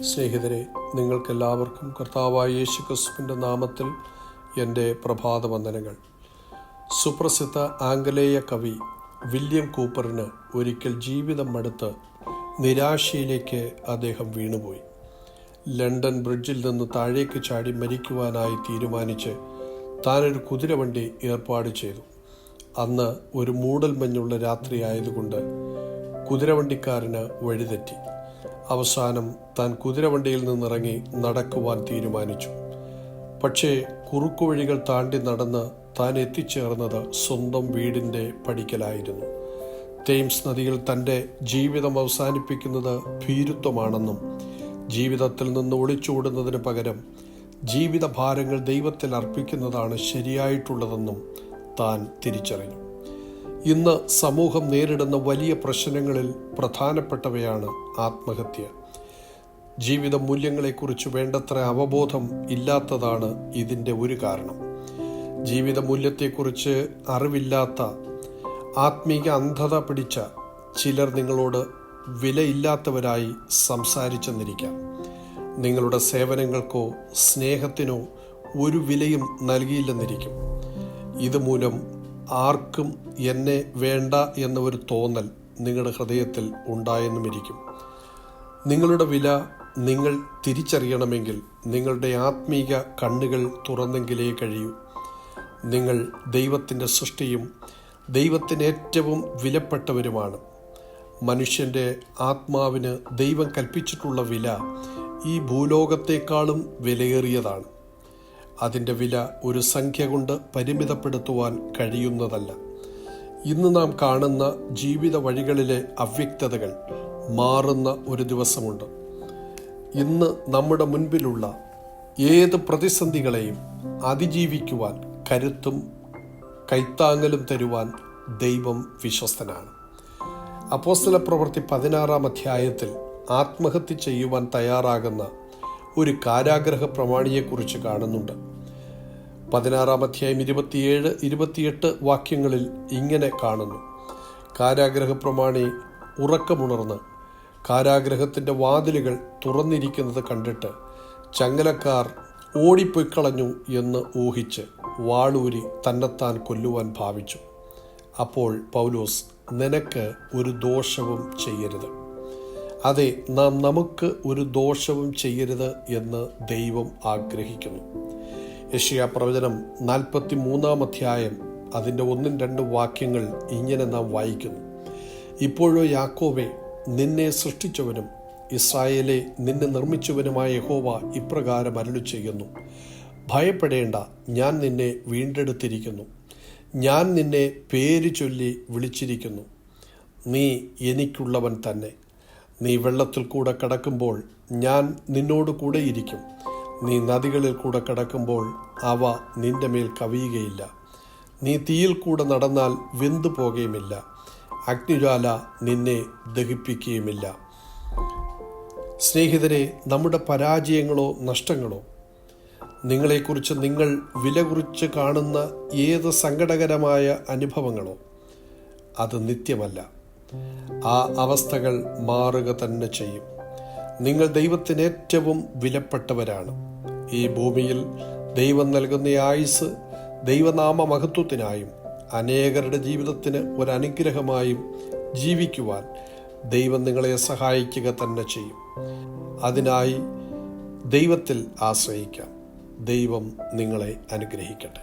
സ്നേഹിതരെ നിങ്ങൾക്കെല്ലാവർക്കും കർത്താവായ യേശു ക്രിസ്തുവിന്റെ നാമത്തിൽ എന്റെ പ്രഭാത വന്ദനങ്ങൾ സുപ്രസിദ്ധ ആംഗലേയ കവി വില്യം കൂപ്പറിന് ഒരിക്കൽ ജീവിതം മടുത്ത് നിരാശയിലേക്ക് അദ്ദേഹം വീണുപോയി. ലണ്ടൻ ബ്രിഡ്ജിൽ നിന്ന് താഴേക്ക് ചാടി മരിക്കുവാനായി തീരുമാനിച്ച് താനൊരു കുതിരവണ്ടി ഏർപ്പാട് ചെയ്തു. അന്ന് ഒരു മൂടൽ മഞ്ഞുള്ള രാത്രി ആയതുകൊണ്ട് കുതിരവണ്ടിക്കാരന് വഴിതെറ്റി. അവസാനം താൻ കുതിരവണ്ടിയിൽ നിന്നിറങ്ങി നടക്കുവാൻ തീരുമാനിച്ചു. പക്ഷേ കുറുക്കുവഴികൾ താണ്ടി നടന്ന് താൻ എത്തിച്ചേർന്നത് സ്വന്തം വീടിന്റെ പടിക്കലായിരുന്നു. തേംസ് നദിയിൽ തന്റെ ജീവിതം അവസാനിപ്പിക്കുന്നത് ഭീരുത്വമാണെന്നും ജീവിതത്തിൽ നിന്ന് ഒളിച്ചോടുന്നതിന് പകരം ജീവിതഭാരങ്ങൾ ദൈവത്തിൽ അർപ്പിക്കുന്നതാണ് ശരിയായിട്ടുള്ളതെന്നും താൻ തിരിച്ചറിഞ്ഞു. ഇന്ന് സമൂഹം നേരിടുന്ന വലിയ പ്രശ്നങ്ങളിൽ പ്രധാനപ്പെട്ടവയാണ് ആത്മഹത്യ. ജീവിത മൂല്യങ്ങളെക്കുറിച്ച് വേണ്ടത്ര അവബോധം ഇല്ലാത്തതാണ് ഇതിന്റെ ഒരു കാരണം. ജീവിത മൂല്യത്തെക്കുറിച്ച് അറിവില്ലാത്ത ആത്മീക അന്ധത പിടിച്ച ചിലർ നിങ്ങളോട് വിലയില്ലാത്തവരായി സംസാരിച്ചെന്നിരിക്കാം. നിങ്ങളുടെ സേവനങ്ങൾക്കോ സ്നേഹത്തിനോ ഒരു വിലയും നൽകിയില്ലെന്നിരിക്കും. ഇതുമൂലം ആർക്കും എന്നെ വേണ്ട എന്ന ഒരു തോന്നൽ നിങ്ങളുടെ ഹൃദയത്തിൽ ഉണ്ടായെന്നുമിരിക്കും. നിങ്ങളുടെ വില നിങ്ങൾ തിരിച്ചറിയണമെങ്കിൽ നിങ്ങളുടെ ആത്മീക കണ്ണുകൾ തുറന്നെങ്കിലേ കഴിയൂ. നിങ്ങൾ ദൈവത്തിന്റെ സൃഷ്ടിയും ദൈവത്തിന് ഏറ്റവും വിലപ്പെട്ടവരുമാണ്. മനുഷ്യന്റെ ആത്മാവിന് ദൈവം കൽപ്പിച്ചിട്ടുള്ള വില ഈ ഭൂലോകത്തെക്കാളും വിലയേറിയതാണ്. അതിന്റെ വില ഒരു സംഖ്യ കൊണ്ട് പരിമിതപ്പെടുത്തുവാൻ കഴിയുന്നതല്ല. ഇന്ന് നാം കാണുന്ന ജീവിത വഴികളിലെ അവ്യക്തതകൾ മാറുന്ന ഒരു ദിവസമുണ്ട്. ഇന്ന് നമ്മുടെ മുൻപിലുള്ള ഏത് പ്രതിസന്ധികളെയും അതിജീവിക്കുവാൻ കരുത്തും കൈത്താങ്ങലും തരുവാൻ ദൈവം വിശ്വസ്തനാണ്. അപ്പോസ്തല പ്രവൃത്തി പതിനാറാം അധ്യായത്തിൽ ആത്മഹത്യ ചെയ്യുവാൻ തയ്യാറാകുന്ന ഒരു കാരാഗ്രഹ പ്രമാണിയെക്കുറിച്ച് കാണുന്നുണ്ട്. പതിനാറാം അധ്യായം ഇരുപത്തിയേഴ് ഇരുപത്തിയെട്ട് വാക്യങ്ങളിൽ ഇങ്ങനെ കാണുന്നു. കാരാഗ്രഹ പ്രമാണി ഉറക്കമുണർന്ന് കാരാഗ്രഹത്തിന്റെ വാതിലുകൾ തുറന്നിരിക്കുന്നത് കണ്ടിട്ട് ചങ്ങലക്കാർ ഓടിപ്പൊയ്ക്കളഞ്ഞു എന്ന് ഊഹിച്ച് വാളൂരി തന്നെത്താൻ കൊല്ലുവാൻ ഭാവിച്ചു. അപ്പോൾ പൗലോസ് നിനക്ക് ഒരു ദോഷവും ചെയ്യരുത്. അതെ നാം നമുക്ക് ഒരു ദോഷവും ചെയ്യരുത് എന്ന് ദൈവം ആഗ്രഹിക്കുന്നു. യഷ്യ പ്രവചനം നാൽപ്പത്തി മൂന്നാം അധ്യായം അതിന്റെ ഒന്നും രണ്ടും വാക്യങ്ങൾ ഇങ്ങനെ നാം വായിക്കുന്നു. ഇപ്പോഴോ യാക്കോവെ നിന്നെ സൃഷ്ടിച്ചവനും ഇസ്രായേലെ നിന്നെ നിർമ്മിച്ചവനുമായ യഹോവ ഇപ്രകാരം അരുളി ചെയ്യുന്നു ഭയപ്പെടേണ്ട ഞാൻ നിന്നെ വീണ്ടെടുത്തിരിക്കുന്നു. ഞാൻ നിന്നെ പേര് ചൊല്ലി വിളിച്ചിരിക്കുന്നു. നീ എനിക്കുള്ളവൻ തന്നെ. നീ വെള്ളത്തിൽ കൂടെ കടക്കുമ്പോൾ ഞാൻ നിന്നോട് കൂടെയിരിക്കും നീ നദികളിൽ കൂടെ കടക്കുമ്പോൾ അവ നിന്റെ മേൽ കവിയുകയില്ല. നീ തീയിൽ കൂടെ നടന്നാൽ വെന്തു പോകുകയുമില്ല. അഗ്നിജ്വാല നിന്നെ ദഹിപ്പിക്കുകയുമില്ല. സ്നേഹിതരെ നമ്മുടെ പരാജയങ്ങളോ നഷ്ടങ്ങളോ നിങ്ങളെക്കുറിച്ച് നിങ്ങൾ വില കുറിച്ച് കാണുന്ന ഏത് സങ്കടകരമായ അനുഭവങ്ങളോ അത് നിത്യമല്ല. ആ അവസ്ഥകൾ മാറുക തന്നെ ചെയ്യും. നിങ്ങൾ ദൈവത്തിന് ഏറ്റവും വിലപ്പെട്ടവരാണ്. ഈ ഭൂമിയിൽ ദൈവം നൽകുന്ന ആയുസ് ദൈവനാമ മഹത്വത്തിനായും അനേകരുടെ ജീവിതത്തിന് ഒരു അനുഗ്രഹമായും ജീവിക്കുവാൻ ദൈവം നിങ്ങളെ സഹായിക്കുക തന്നെ ചെയ്യും. അതിനായി ദൈവത്തിൽ ആശ്രയിക്കാം. ദൈവം നിങ്ങളെ അനുഗ്രഹിക്കട്ടെ.